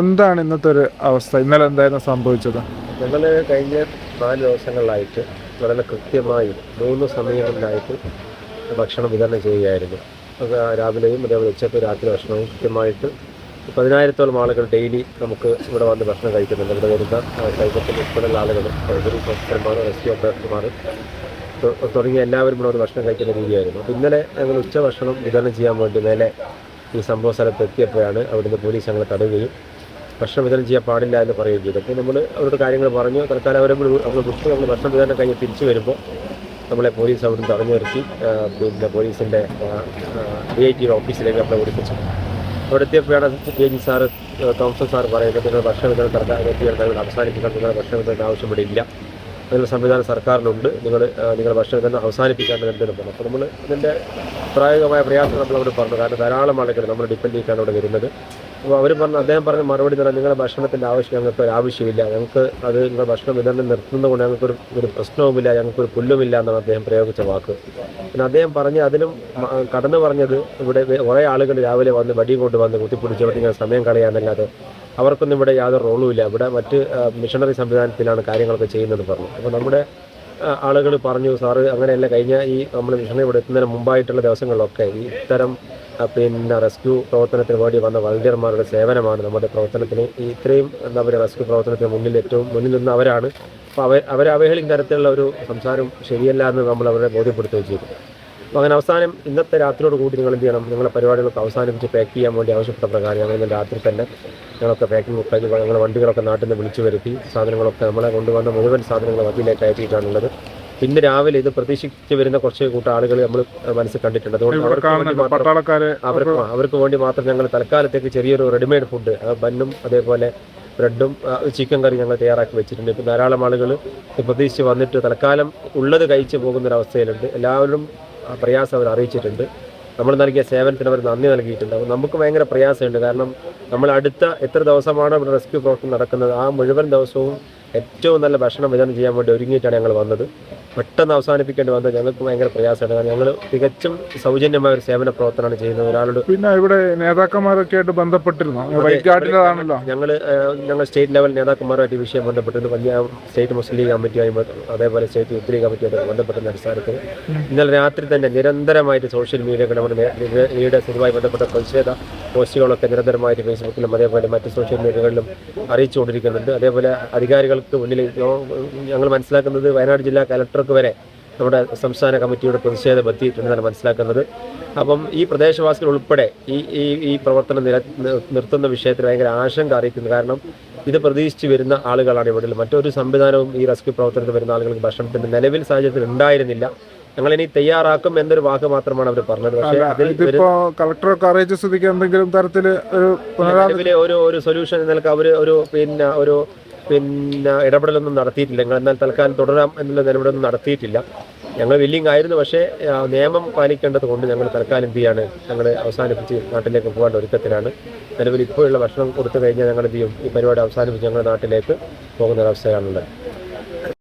എന്താണ് ഇന്നത്തെ ഒരു അവസ്ഥ? ഇന്നലെ എന്തായിരുന്നു സംഭവിച്ചത്? ഇന്നലെ കഴിഞ്ഞ നാല് ദിവസങ്ങളിലായിട്ട് വളരെ കൃത്യമായി മൂന്ന് സമയങ്ങളിലായിട്ട് ഭക്ഷണം വിതരണം ചെയ്യുകയായിരുന്നു. രാവിലെയും അതേപോലെ ഉച്ചയ്ക്ക് രാത്രി ഭക്ഷണവും കൃത്യമായിട്ട് പതിനായിരത്തോളം ആളുകൾ ഡെയിലി നമുക്ക് ഇവിടെ വന്ന് ഭക്ഷണം കഴിക്കുന്നുണ്ട്. ഇവിടെ വരുന്ന കൈപ്പത്തിൽ ഉൾപ്പെടെയുള്ള ആളുകൾ ഒരു ഓഫീസർമാർ റെസ്ക്യൂ ഓപ്പറേറ്റർമാർ തുടങ്ങിയ എല്ലാവരും ഇവിടെ വന്ന് ഭക്ഷണം കഴിക്കുന്ന രീതിയായിരുന്നു. ഇന്നലെ ഞങ്ങൾ ഉച്ച ഭക്ഷണം വിതരണം ചെയ്യാൻ വേണ്ടി മേലെ ഈ സംഭവ സ്ഥലത്ത് എത്തിയപ്പോഴാണ് അവിടുന്ന് പോലീസ് ഞങ്ങളെ തടയുകയും ഭക്ഷണം വിതരണം ചെയ്യാൻ പാടില്ല എന്ന് പറയുകയും ചെയ്തു. അപ്പോൾ നമ്മൾ അവരോട് കാര്യങ്ങൾ പറഞ്ഞു. തൽക്കാലം അവരെ നമ്മൾ വിട്ടു നമ്മൾ ഭക്ഷണം വിതരണം കഴിഞ്ഞ് തിരിച്ചു വരുമ്പോൾ നമ്മളെ പോലീസ് അവിടുന്ന് തടഞ്ഞു നിർത്തി. പിന്നെ പോലീസിന്റെ ഡി ഐ ടി ഓഫീസിലേക്ക് നമ്മളെ ഓടിപ്പിച്ചു അവിടെ എത്തിയപ്പോഴാണ് D G sir Thomson sir പറയുന്നത് നിങ്ങൾ ഭക്ഷണം വിതരണം തൽക്കാലം നിങ്ങൾ അവസാനിപ്പിക്കാൻ നിങ്ങൾ ഭക്ഷണം വിതരണം ആവശ്യം ഇവിടെ ഇല്ല അതിനുള്ള സംവിധാനം സർക്കാരിനുണ്ട്. നിങ്ങൾ നിങ്ങളുടെ ഭക്ഷണം തന്നെ അവസാനിപ്പിക്കേണ്ടത് എന്തെങ്കിലും പറഞ്ഞു അപ്പോൾ നമ്മൾ ഇതിന്റെ പ്രായോഗികമായ പ്രയാസം നമ്മൾ പറഞ്ഞു. കാരണം ധാരാളം ആളുകൾ നമ്മൾ ഡിപ്പെൻഡ് അവിടെ വരുന്നത്. അപ്പോൾ അവർ പറഞ്ഞു അദ്ദേഹം പറഞ്ഞ മറുപടി എന്ന് നിങ്ങളുടെ ഭക്ഷണത്തിന്റെ ആവശ്യം ഞങ്ങൾക്ക് ഒരു ആവശ്യമില്ല. ഞങ്ങൾക്ക് അത് നിങ്ങളുടെ ഭക്ഷണം വിതരണം നിർത്തുന്നത് കൊണ്ട് ഞങ്ങൾക്കൊരു ഒരു പ്രശ്നവുമില്ല ഞങ്ങൾക്കൊരു പുല്ലുമില്ല എന്നാണ് അദ്ദേഹം പ്രയോഗിച്ച വാക്ക്. പിന്നെ അദ്ദേഹം പറഞ്ഞ് അതിലും കടന്നു പറഞ്ഞത് ഇവിടെ കുറേ ആളുകൾ രാവിലെ വന്ന് വടിയും കൊണ്ട് വന്ന് കുത്തിപ്പിടിച്ച് അവിടെ ഇങ്ങനെ സമയം കളയാന്നല്ലാതെ അവർക്കൊന്നും ഇവിടെ യാതൊരു റോളുമില്ല ഇവിടെ മറ്റ് മിഷണറി സംവിധാനത്തിലാണ് കാര്യങ്ങളൊക്കെ ചെയ്യുന്നത് പറഞ്ഞു. അപ്പോൾ നമ്മുടെ ആളുകൾ പറഞ്ഞു സാറ് അങ്ങനെയല്ല കഴിഞ്ഞ ഈ നമ്മൾ മിഷണറി ഇവിടെ എത്തുന്നതിന് മുമ്പായിട്ടുള്ള ദിവസങ്ങളിലൊക്കെ ഇത്തരം പിന്നെ റെസ്ക്യൂ പ്രവർത്തനത്തിന് വേണ്ടി വന്ന വളണ്ടിയർമാരുടെ സേവനമാണ് നമ്മുടെ പ്രവർത്തനത്തിന്. ഇത്രയും എന്താ പറയുക റെസ്ക്യൂ പ്രവർത്തനത്തിന് മുന്നിൽ ഏറ്റവും മുന്നിൽ നിന്ന് അവരാണ്. അപ്പോൾ അവർ അവരെ അവഹേളിക്കുന്ന തരത്തിലുള്ള ഒരു സംസാരം ശരിയല്ല എന്ന് നമ്മൾ അവരെ ബോധ്യപ്പെടുത്തുകയും ചെയ്തു. അപ്പോൾ അങ്ങനെ അവസാനം ഇന്നത്തെ രാത്രിയോട് കൂടി നിങ്ങൾ എന്ത് ചെയ്യണം? നിങ്ങളുടെ പരിപാടികളൊക്കെ അവസാനിപ്പിച്ച് പാക്ക് ചെയ്യാൻ വേണ്ടി ആവശ്യപ്പെട്ട പ്രകാരം ഞങ്ങൾ ഇന്ന് രാത്രി തന്നെ ഞങ്ങളൊക്കെ പാക്കിംഗ് കഴിഞ്ഞ് ഞങ്ങളുടെ വണ്ടികളൊക്കെ നാട്ടിൽ നിന്ന് വിളിച്ചു വരുത്തി സാധനങ്ങളൊക്കെ നമ്മളെ കൊണ്ടുവന്ന മുഴുവൻ സാധനങ്ങൾ വണ്ടിയിലേക്ക് അയച്ചിട്ടാണുള്ളത്. ഇന്ന് രാവിലെ ഇത് പ്രതീക്ഷിച്ച് വരുന്ന കുറച്ച് കൂട്ടം ആളുകൾ നമ്മൾ മനസ്സിൽ കണ്ടിട്ടുണ്ട്. അതുകൊണ്ട് അവർക്ക് വേണ്ടി അവർക്ക് അവർക്ക് വേണ്ടി മാത്രം ഞങ്ങൾ തൽക്കാലത്തേക്ക് ചെറിയൊരു റെഡിമെയ്ഡ് ഫുഡ് ബന്നും അതേപോലെ ബ്രെഡും ചിക്കൻ കറി ഞങ്ങൾ തയ്യാറാക്കി വെച്ചിട്ടുണ്ട്. ഇപ്പം ധാരാളം ആളുകൾ പ്രതീക്ഷിച്ച് വന്നിട്ട് തൽക്കാലം ഉള്ളത് കഴിച്ച് പോകുന്നൊരവസ്ഥയിലുണ്ട്. എല്ലാവരും പ്രയാസം അവർ അറിയിച്ചിട്ടുണ്ട്. നമ്മൾ നൽകിയ സേവനത്തിന് അവർ നന്ദി നൽകിയിട്ടുണ്ട്. അപ്പോൾ നമുക്ക് ഭയങ്കര പ്രയാസമുണ്ട്. കാരണം നമ്മൾ അടുത്ത എത്ര ദിവസമാണ് ഇവിടെ റെസ്ക്യൂ പ്രവർത്തനം നടക്കുന്നത്? ആ മുഴുവൻ ദിവസവും ഏറ്റവും നല്ല ഭക്ഷണം വിതരണം ചെയ്യാൻ വേണ്ടി ഒരുങ്ങിയിട്ടാണ് ഞങ്ങൾ വന്നത്. പെട്ടെന്ന് അവസാനിപ്പിക്കേണ്ടി വന്നത് ഞങ്ങൾക്ക് ഭയങ്കര പ്രയാസമാണ്. കാരണം ഞങ്ങൾ തികച്ചും സൗജന്യമായ ഒരു സേവന പ്രവർത്തനമാണ് ചെയ്യുന്നത്. ഒരാളോട് പിന്നെ ഇവിടെ നേതാക്കന്മാരൊക്കെ ആയിട്ട് ബന്ധപ്പെട്ടിരുന്നു? ഞങ്ങൾ ഞങ്ങൾ സ്റ്റേറ്റ് ലെവൽ നേതാക്കന്മാരുമായിട്ട് ഈ വിഷയം ബന്ധപ്പെട്ടിരുന്നു. വലിയ സ്റ്റേറ്റ് മുസ്ലിം ലീഗ് കമ്മിറ്റി ബ- അതേപോലെ സ്റ്റേറ്റ് യൂത്ത് ലീഗ് കമ്മിറ്റിയായിട്ട് ബന്ധപ്പെട്ട അടിസ്ഥാനത്തിൽ ഇന്നലെ രാത്രി തന്നെ നിരന്തരമായിട്ട് സോഷ്യൽ മീഡിയ നമ്മുടെ ലീഡേഴ്സുമായി ബന്ധപ്പെട്ട പ്രതിഷേധ പോസ്റ്റുകളൊക്കെ നിരന്തരമായിട്ട് ഫേസ്ബുക്കിലും അതേപോലെ മറ്റ് സോഷ്യൽ മീഡിയകളിലും അറിയിച്ചുകൊണ്ടിരിക്കുന്നുണ്ട്. അതേപോലെ അധികാരികൾക്ക് മുന്നിൽ ഞങ്ങൾ മനസ്സിലാക്കുന്നത് വയനാട് ജില്ലാ കലക്ടർക്ക് വരെ നമ്മുടെ സംസ്ഥാന കമ്മിറ്റിയുടെ പ്രതിഷേധം എത്തിയിട്ടുണ്ടെന്നാണ് മനസ്സിലാക്കുന്നത്. അപ്പം ഈ പ്രദേശവാസികൾ ഉൾപ്പെടെ ഈ ഈ ഈ പ്രവർത്തനം നില നിർത്തുന്ന വിഷയത്തിൽ ഭയങ്കര ആശങ്ക അറിയിക്കുന്നു. കാരണം ഇത് പ്രതീക്ഷിച്ച് വരുന്ന ആളുകളാണ് ഇവിടെ മറ്റൊരു സംവിധാനവും ഈ റെസ്ക്യൂ പ്രവർത്തനത്തിൽ വരുന്ന ആളുകൾക്ക് ഭക്ഷണത്തിന്റെ നിലവിൽ സാഹചര്യത്തിൽ ഉണ്ടായിരുന്നില്ല. ഞങ്ങൾ ഇനി തയ്യാറാക്കും എന്നൊരു വാക്ക് മാത്രമാണ് അവർ പറഞ്ഞത്. പക്ഷേ അതിൽ ഇതിപ്പോ കളക്ടറൊക്കെ അറിയിച്ച സ്ഥിതിക്ക് എന്തെങ്കിലും തരത്തിൽ ഒരു നിലവിലെ ഒരു ഒരു സൊല്യൂഷൻ നിലയ്ക്ക് അവർ ഒരു പിന്നെ ഒരു പിന്നെ ഇടപെടലൊന്നും നടത്തിയിട്ടില്ല. ഞങ്ങൾ എന്നാൽ തൽക്കാലം തുടരാം എന്നുള്ള നിലപാടൊന്നും നടത്തിയിട്ടില്ല. ഞങ്ങൾ വില്ലിങ് ആയിരുന്നു. പക്ഷേ നിയമം പാലിക്കേണ്ടത് കൊണ്ട് ഞങ്ങൾ തൽക്കാലം എന്ത് ചെയ്യാണ്? ഞങ്ങൾ അവസാനിപ്പിച്ച് നാട്ടിലേക്ക് പോകേണ്ട ഒരുക്കത്തിലാണ്. നിലവിൽ ഇപ്പോഴുള്ള ഭക്ഷണം കൊടുത്തു കഴിഞ്ഞാൽ ഞങ്ങൾ എന്ത് ചെയ്യും? ഈ പരിപാടി അവസാനിപ്പിച്ച് ഞങ്ങളുടെ നാട്ടിലേക്ക് പോകുന്ന ഒരവസ്ഥയാണുള്ളത്